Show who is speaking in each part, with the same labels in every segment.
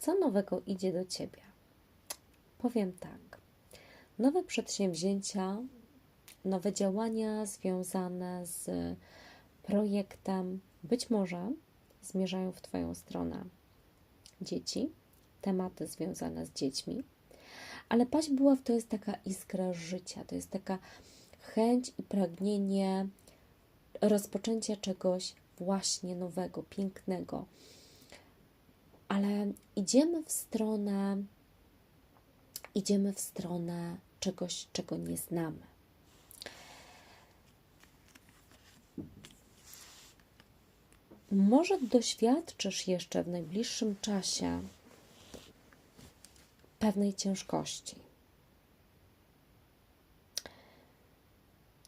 Speaker 1: Co nowego idzie do ciebie? Powiem tak. Nowe przedsięwzięcia, nowe działania związane z projektem być może zmierzają w Twoją stronę dzieci, tematy związane z dziećmi, ale paść buław to jest taka iskra życia, to jest taka chęć i pragnienie rozpoczęcia czegoś właśnie nowego, pięknego. Ale idziemy w stronę, idziemy w stronę czegoś, czego nie znamy. Może doświadczysz jeszcze w najbliższym czasie pewnej ciężkości.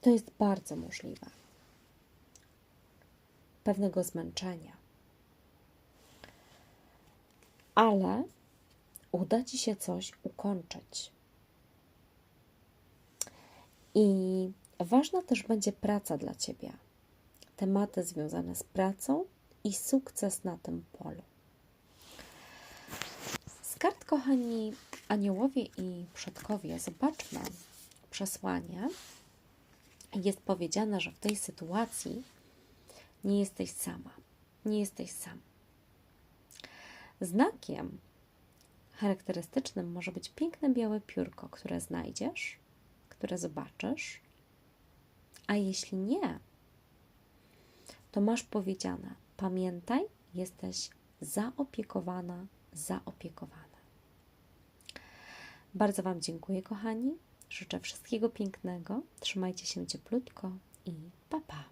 Speaker 1: To jest bardzo możliwe. Pewnego zmęczenia. Ale uda ci się coś ukończyć. I ważna też będzie praca dla ciebie. Tematy związane z pracą i sukces na tym polu. Z kart, kochani aniołowie i przodkowie, zobaczmy przesłanie. Jest powiedziane, że w tej sytuacji nie jesteś sama. Nie jesteś sam. Znakiem charakterystycznym może być piękne białe piórko, które znajdziesz, które zobaczysz, a jeśli nie, to masz powiedziane: pamiętaj, jesteś zaopiekowana, zaopiekowana. Bardzo Wam dziękuję, kochani. Życzę wszystkiego pięknego. Trzymajcie się cieplutko i pa pa.